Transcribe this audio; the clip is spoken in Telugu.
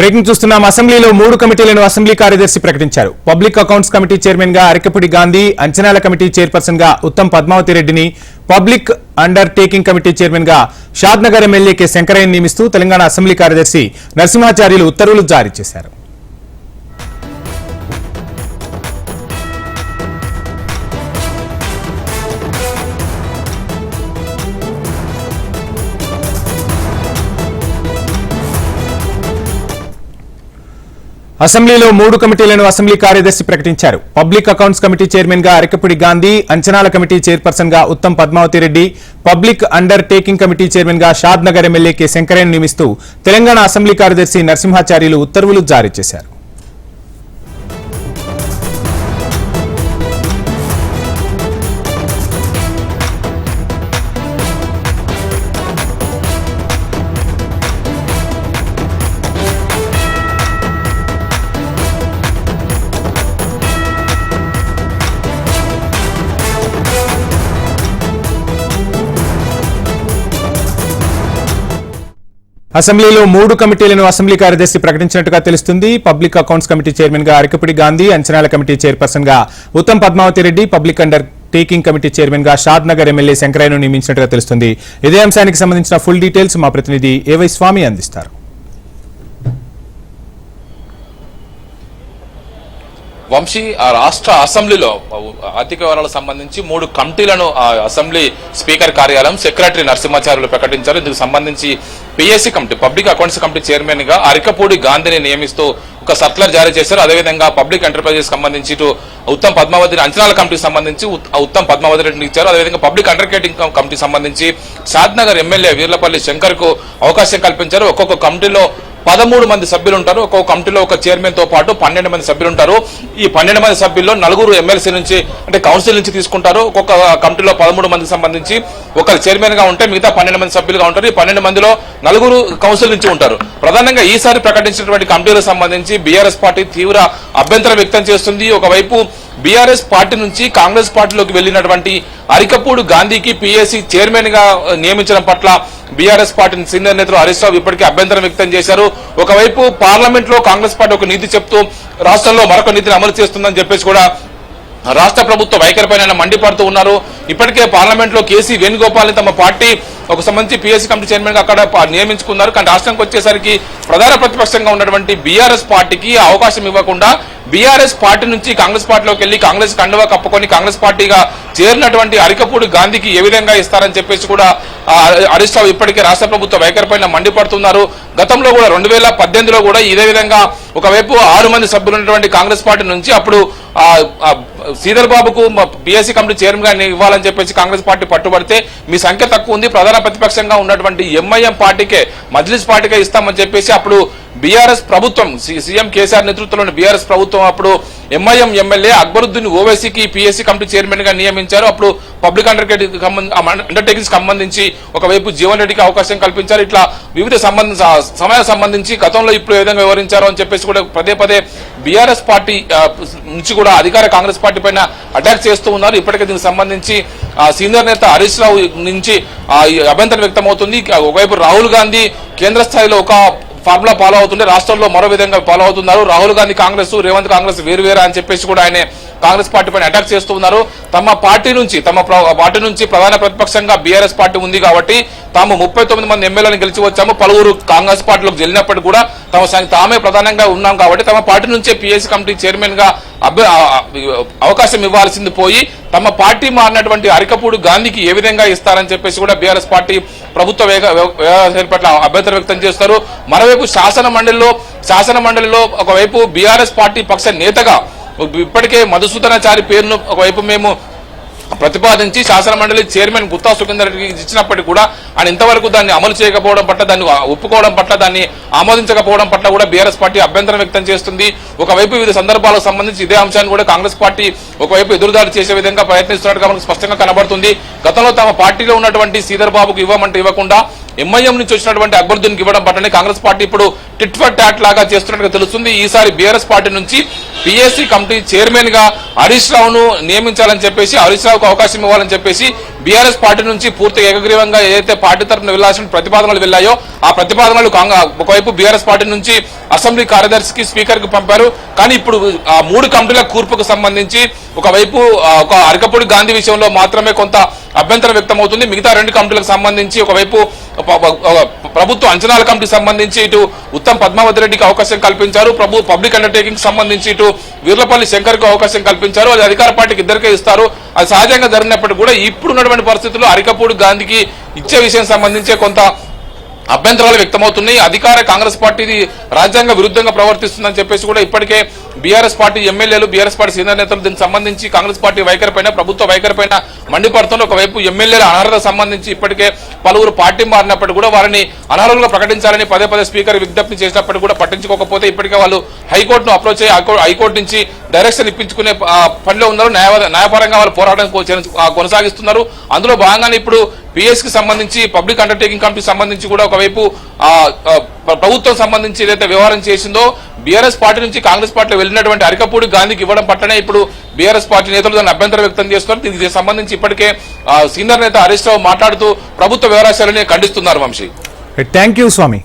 బ్రేకింగ్ చూస్తున్నాం. అసెంబ్లీలో మూడు కమిటీలను అసెంబ్లీ కార్యదర్శి ప్రకటించారు. పబ్లిక్ అకౌంట్స్ కమిటీ చైర్మన్గా అరకపూడి గాంధీ అంచనాల కమిటీ చైర్పర్సన్గా ఉత్తమ్ పద్మావతి రెడ్డిని పబ్లిక్ అండర్ టేకింగ్ కమిటీ చైర్మన్గా షాద్నగర్ ఎమ్మెల్యే కె. శంకరయ్యను నియమిస్తూ తెలంగాణ అసెంబ్లీ కార్యదర్శి నరసింహాచార్యులు ఉత్తర్వులు జారీ చేశారు. అసెంబ్లీలో మూడు కమిటీలను అసెంబ్లీ కార్యదర్శి ప్రకటించారు. పబ్లిక్ అకౌంట్స్ కమిటీ చైర్మన్గా అరకపుడి గాంధీ అంచనాల కమిటీ చైర్పర్సన్గా Uttam Padmavathi Reddy public undertaking committee చైర్మన్గా షాద్ నగర్ ఎమ్మెల్యే కె శంకరయ్యను నియమిస్తూ తెలంగాణ అసెంబ్లీ కార్యదర్శి నరసింహాచార్యులు ఉత్తర్వులు జారీ చేశారు. అసెంబ్లీలో మూడు కమిటీలను అసెంబ్లీ కార్యదర్శి ప్రకటించినట్టుగా తెలుస్తుంది. పబ్లిక్ అకౌంట్స్ కమిటీ చైర్మన్గా అరకపుడి గాంధీ అంచనాల కమిటీ చైర్పర్సన్గా Uttam Padmavathi Reddy public undertaking committee చైర్మన్గా షాద్ నగర్ ఎమ్మెల్యే శంకరయ్యను నియమించినట్టుగా తెలుస్తుంది. ఇదే అంశానికి సంబంధించిన ఫుల్ డీటెయిల్స్ మా ప్రతినిధి ఏవై స్వామి అందిస్తారు. వంశీ ఆ రాష్ట్ర అసెంబ్లీలో ఆర్థిక వివరాలకు సంబంధించి మూడు కమిటీలను ఆ అసెంబ్లీ స్పీకర్ కార్యాలయం సెక్రటరీ నరసింహాచార్యులు ప్రకటించారు. ఇందుకు సంబంధించి PSC committee public accounts committee చైర్మన్గా అరికపూడి గాంధీని నియమిస్తూ ఒక సర్కులర్ జారీ చేశారు. అదేవిధంగా పబ్లిక్ ఎంటర్ప్రైజెస్ సంబంధించి ఇటు ఉత్తమ్ పద్మావతి అంచనాల కమిటీకి సంబంధించి ఉత్తమ్ పద్మావతి రెడ్డిని ఇచ్చారు. అదేవిధంగా పబ్లిక్ అండర్టేకింగ్ కమిటీ సంబంధించి షాద్నగర్ ఎమ్మెల్యే వీర్లపల్లి శంకర్కు అవకాశం కల్పించారు. ఒక్కొక్క కమిటీలో పదమూడు మంది సభ్యులు ఉంటారు ఒక్కొక్క కమిటీలో ఒక చైర్మన్తో పాటు పన్నెండు మంది సభ్యులు ఉంటారు ఈ పన్నెండు మంది సభ్యుల్లో నలుగురు ఎమ్మెల్సీ నుంచి అంటే కౌన్సిల్ నుంచి తీసుకుంటారు. ఒక్కొక్క కమిటీలో పదమూడు మందికి సంబంధించి ఒకరు చైర్మన్గా ఉంటే మిగతా పన్నెండు మంది సభ్యులుగా ఉంటారు. ఈ పన్నెండు మందిలో నలుగురు కౌన్సిల్ నుంచి ఉంటారు. ప్రధానంగా ఈసారి ప్రకటించినటువంటి కమిటీలకు సంబంధించి బీఆర్ఎస్ పార్టీ తీవ్ర అభ్యంతరం వ్యక్తం చేస్తుంది. ఒకవైపు బీఆర్ఎస్ పార్టీ నుంచి కాంగ్రెస్ పార్టీలోకి వెళ్ళినటువంటి అరికపూడి గాంధీకి పీఏసీ చైర్మన్గా నియమించడం పట్ల బీఆర్ఎస్ పార్టీ సీనియర్ నేతలు హరీష్ రావు ఇప్పటికే అభ్యంతరం వ్యక్తం చేశారు. ఒకవైపు పార్లమెంట్లో కాంగ్రెస్ పార్టీ ఒక నీతి చెప్తూ రాష్ట్రంలో మరొక నీతిని అమలు చేస్తుందని చెప్పేసి కూడా రాష్ట్ర ప్రభుత్వ వైఖరిపైన మండిపడుతూ ఉన్నారు. ఇప్పటికే పార్లమెంట్లో కేసీ వేణుగోపాల్ తమ పార్టీ ఒక సంబంధించి పిఎస్సీ కమిటీ చైర్మన్గా అక్కడ నియమించుకున్నారు. కానీ రాష్ట్రానికి వచ్చేసరికి ప్రధాన ప్రతిపక్షంగా ఉన్నటువంటి బీఆర్ఎస్ పార్టీకి అవకాశం ఇవ్వకుండా బీఆర్ఎస్ పార్టీ నుంచి కాంగ్రెస్ పార్టీలోకి వెళ్ళి కాంగ్రెస్ కండువా కప్పుకొని కాంగ్రెస్ పార్టీగా చేరినటువంటి అరికపూడి గాంధీకి ఏ విధంగా ఇస్తారని చెప్పేసి కూడా హరీష్ రావు ఇప్పటికే రాష్ట్ర ప్రభుత్వ వైఖరిపైన మండిపడుతున్నారు. గతంలో కూడా రెండు వేల పద్దెనిమిదిలో కూడా ఇదే విధంగా ఒకవైపు ఆరు మంది సభ్యులు ఉన్నటువంటి కాంగ్రెస్ పార్టీ నుంచి అప్పుడు శ్రీధర్ బాబుకు బీఎస్సీ కమిటీ చైర్మన్గా ఇవ్వాలని చెప్పేసి కాంగ్రెస్ పార్టీ పట్టుబడితే మీ సంఖ్య తక్కువ ఉంది ప్రధాన ప్రతిపక్షంగా ఉన్నటువంటి ఎంఐఎం పార్టీకే మజ్లిస్ పార్టీకే ఇస్తామని చెప్పేసి అప్పుడు బీఆర్ఎస్ ప్రభుత్వం సి- సీఎం కేసీఆర్ నేతృత్వంలోని బీఆర్ఎస్ ప్రభుత్వం అప్పుడు ఎంఐఎం ఎమ్మెల్యే అక్బరుద్దీన్ ఓవైసీకి పిఎస్సీ కమిటీ చైర్మన్గా నియమించారు. అప్పుడు పబ్లిక్ అండర్టేకింగ్స్ సంబంధించి ఒకవైపు జీవన్ రెడ్డికి అవకాశం కల్పించారు. ఇట్లా వివిధ సంబంధ సమయం సంబంధించి గతంలో ఇప్పుడు ఏ విధంగా వివరించారు అని చెప్పేసి కూడా పదే పదే బీఆర్ఎస్ పార్టీ నుంచి కూడా అధికార కాంగ్రెస్ పార్టీ పైన అటాక్ చేస్తూ ఉన్నారు. ఇప్పటికే దీనికి సంబంధించి సీనియర్ నేత హరీష్ రావు నుంచి అభ్యంతరం వ్యక్తమవుతుంది. ఒకవైపు రాహుల్ గాంధీ కేంద్ర స్థాయిలో ఒక ఫార్ములా ఫాలో అవుతుంటే రాష్ట్రంలో మరో విధంగా ఫాలో అవుతున్నారు రాహుల్ గాంధీ కాంగ్రెస్ రేవంత్ కాంగ్రెస్ వేరు వేరా అని చెప్పేసి కూడా ఆయన కాంగ్రెస్ పార్టీ పైన అటాక్ చేస్తూ ఉన్నారు. తమ పార్టీ నుంచి తమ పార్టీ నుంచి ప్రధాన ప్రతిపక్షంగా బీఆర్ఎస్ పార్టీ ఉంది కాబట్టి తాము ముప్పై తొమ్మిది మంది ఎమ్మెల్యేలను గెలిచి వచ్చాము. పలువురు కాంగ్రెస్ పార్టీలోకి వెళ్ళినప్పటికీ కూడా తమ తామే ప్రధానంగా ఉన్నాం కాబట్టి తమ పార్టీ నుంచే పిఎస్సీ కమిటీ చైర్మన్గా అభ్య అవకాశం ఇవ్వాల్సింది పోయి తమ పార్టీ మారినటువంటి అరికపూడి గాంధీకి ఏ విధంగా ఇస్తారని చెప్పేసి కూడా బీఆర్ఎస్ పార్టీ ప్రభుత్వ వేగ- పట్ల అభ్యంతరం వ్యక్తం చేస్తారు. మరోవైపు శాసన మండలిలో శాసన మండలిలో ఒకవైపు బీఆర్ఎస్ పార్టీ పక్ష నేతగా ఇప్పటికే మధుసూదనాచారి పేరును ఒకవైపు మేము ప్రతిపాదించి శాసన మండలి చైర్మన్ గుత్తా సుఖేందర్ రెడ్డికి ఇచ్చినప్పటికీ కూడా ఆయన ఇంతవరకు దాన్ని అమలు చేయకపోవడం పట్ల దాన్ని ఒప్పుకోవడం పట్ల దాన్ని ఆమోదించకపోవడం పట్ల కూడా బీఆర్ఎస్ పార్టీ అభ్యంతరం వ్యక్తం చేస్తుంది. ఒకవైపు వివిధ సందర్భాలకు సంబంధించి ఇదే అంశాన్ని కూడా కాంగ్రెస్ పార్టీ ఒకవైపు ఎదురుదాడి చేసే విధంగా ప్రయత్నిస్తున్నట్టుగా మనకు స్పష్టంగా కనబడుతుంది. గతంలో తమ పార్టీలో ఉన్నటువంటి శ్రీధర్ బాబుకు ఇవ్వమంటే ఇవ్వకుండా ఎంఐఎం నుంచి వచ్చినటువంటి అక్బరుద్దీన్ ఇవ్వడం పట్టనే కాంగ్రెస్ పార్టీ ఇప్పుడు టిట్ ఫర్ టాట్ లాగా చేస్తున్నట్టుగా తెలుస్తుంది. ఈసారి బీఆర్ఎస్ పార్టీ నుంచి పిఎస్సి కమిటీ చైర్మన్గా హరీష్ రావును నియమించాలని చెప్పేసి హరీష్ రావుకు అవకాశం ఇవ్వాలని చెప్పేసి బీఆర్ఎస్ పార్టీ నుంచి పూర్తి ఏకగ్రీవంగా ఏదైతే పార్టీ తరఫున వెళ్ళాల్సిన ప్రతిపాదనలు వెళ్ళాయో ఆ ప్రతిపాదనలు ఒకవైపు బీఆర్ఎస్ పార్టీ నుంచి అసెంబ్లీ కార్యదర్శికి స్పీకర్కి పంపారు. కానీ ఇప్పుడు ఆ మూడు కమిటీల కూర్పుకు సంబంధించి ఒకవైపు ఒక అరకపూడి గాంధీ విషయంలో మాత్రమే కొంత అభ్యంతరం వ్యక్తమవుతుంది. మిగతా రెండు కమిటీలకు సంబంధించి ఒకవైపు ప్రభుత్వ అంచనాల కమిటీకి సంబంధించి ఇటు ఉత్తమ్ పద్మావతి రెడ్డికి అవకాశం కల్పించారు. ప్రభు పబ్లిక్ అండర్టేకింగ్ సంబంధించి ఇటు వీర్లపల్లి శంకర్కు అవకాశం కల్పించారు. అది అధికార పార్టీకి ఇద్దరికే ఇస్తారు. అది సహజంగా జరిగినప్పటికీ కూడా ఇప్పుడు ఉన్నటువంటి పరిస్థితుల్లో అరికపూడి గాంధీకి ఇచ్చే విషయం సంబంధించి కొంత అభ్యంతరాలు వ్యక్తమవుతున్నాయి. అధికార కాంగ్రెస్ పార్టీది రాజ్యాంగ విరుద్ధంగా ప్రవర్తిస్తుందని చెప్పేసి కూడా ఇప్పటికే బీఆర్ఎస్ పార్టీ ఎమ్మెల్యేలు బీఆర్ఎస్ పార్టీ సీనియర్ నేతలు దీనికి సంబంధించి కాంగ్రెస్ పార్టీ వైఖరి పైన ప్రభుత్వ వైఖరి పైన మండిపడుతున్న ఒకవైపు ఎమ్మెల్యేల అనర్హత సంబంధించి ఇప్పటికే పలువురు పార్టీ మారినప్పటికీ కూడా వారిని అనర్హులుగా ప్రకటించాలని పదే పదే స్పీకర్ విజ్ఞప్తి చేసినప్పటికీ కూడా పట్టించుకోకపోతే ఇప్పటికే వాళ్ళు హైకోర్టును అప్రోచ్ అయ్యి హైకోర్టు నుంచి డైరెక్షన్ ఇప్పించుకునే పనిలో ఉన్నారు. న్యాయ న్యాయపరంగా వాళ్ళు పోరాటం కొనసాగిస్తున్నారు. అందులో భాగంగానే ఇప్పుడు పిఎస్కి సంబంధించి పబ్లిక్ అండర్టేకింగ్ కమిటీ సంబంధించి కూడా ఒకవైపు ఆ, ప్రభుత్వం సంబంధించి ఏదైతే వ్యవహారం చేసిందో బీఆర్ఎస్ పార్టీ నుంచి కాంగ్రెస్ పార్టీలో వెళ్ళినటువంటి అరికపూడి గాంధీకి ఇవ్వడం పట్టనే ఇప్పుడు బీఆర్ఎస్ పార్టీ నేతలు దాన్ని అభ్యంతరం వ్యక్తం చేస్తున్నారు. దీనికి సంబంధించి ఇప్పటికే సీనియర్ నేత హరీష్ రావు మాట్లాడుతూ ప్రభుత్వ వ్యవహారాలను ఖండిస్తున్నారు వంశీ. Thank you Swamy